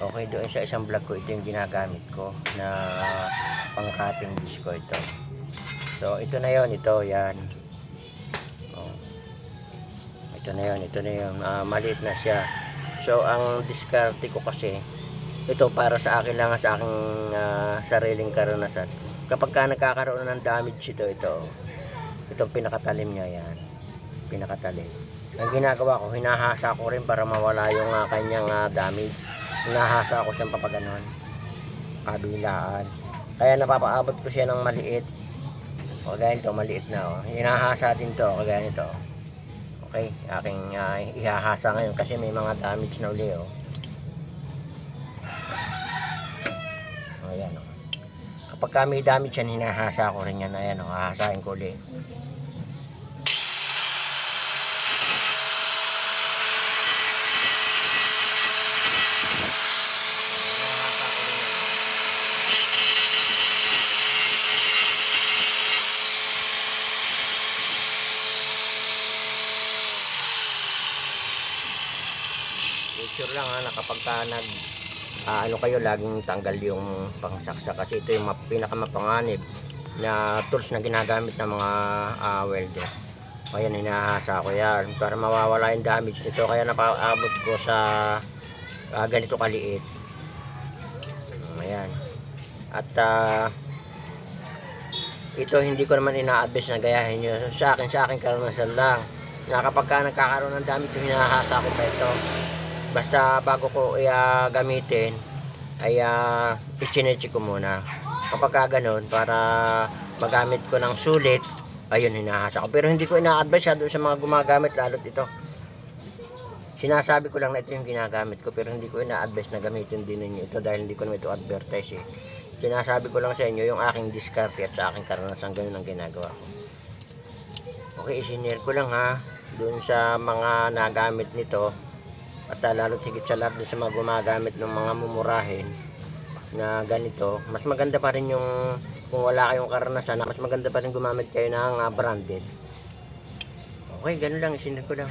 Okay, doon sa isang vlog ko, ito yung ginagamit ko na pang-cutting dish ko ito. So, ito na yon ito, yan. Oh. Ito na yon ito na yon Ah, maliit na siya. So, ang diskarte ko kasi, ito para sa akin lang, sa aking ah, sariling karanasan. Kapag ka nagkakaroon ng damage ito, ito, itong pinakatalim niya yan. Pinakatalim. Ang ginagawa ko, hinahasa ko rin para mawala yung ah, kanyang ah, damage. Hinahasa ko siyang papaganon. Kabilaan. Kaya napapaabot ko siya ng maliit. O kagaya nito, maliit na. Oh. Hinahasa din to, kagaya nito. Okay, aking ah, ihahasa ngayon kasi may mga damage na uli. Oh. Ayan, oh. Kapag ka may damage yan, hinahasa ko rin yan. Ayan, oh, hahasain ko ulit. Picture lang ha, na kapag ka nag ah, ano kayo, laging tanggal yung pangsaksa kasi ito yung map, pinakamapanganib na tools na ginagamit ng mga ah, welder. Ayan, hinahasa ko yan para mawawala yung damage nito. Kaya napaabot ko sa ah, ganito kaliit. Ayan. At ah, ito hindi ko naman ina-advise na gayahin nyo. Sa akin, sa akin karanasan lang. Na kapag ka nagkakaroon ng damage, hinahasa ko pa ito. Basta bago ko iya gamitin, ay uh, ichinechi ko muna. Kapag ka ganun, para magamit ko ng sulit, ayun, hinahasa ko. Pero hindi ko ina-advise sa mga gumagamit, lalo't ito. Sinasabi ko lang na ito yung ginagamit ko, pero hindi ko ina-advise na gamitin din ninyo ito dahil hindi ko naman ito advertise eh. Sinasabi ko lang sa inyo yung aking diskarte at sa aking karanasan, ganun ang ginagawa ko. Okay, isinare ko lang ha, doon sa mga nagamit nito, at uh, lalo tigit sa lahat sa mga gumagamit ng mga mumurahin na ganito, mas maganda pa rin yung kung wala kayong karanasan, mas maganda pa rin gumamit kayo ng ah, branded. Okay, ganun lang, isinare ko lang.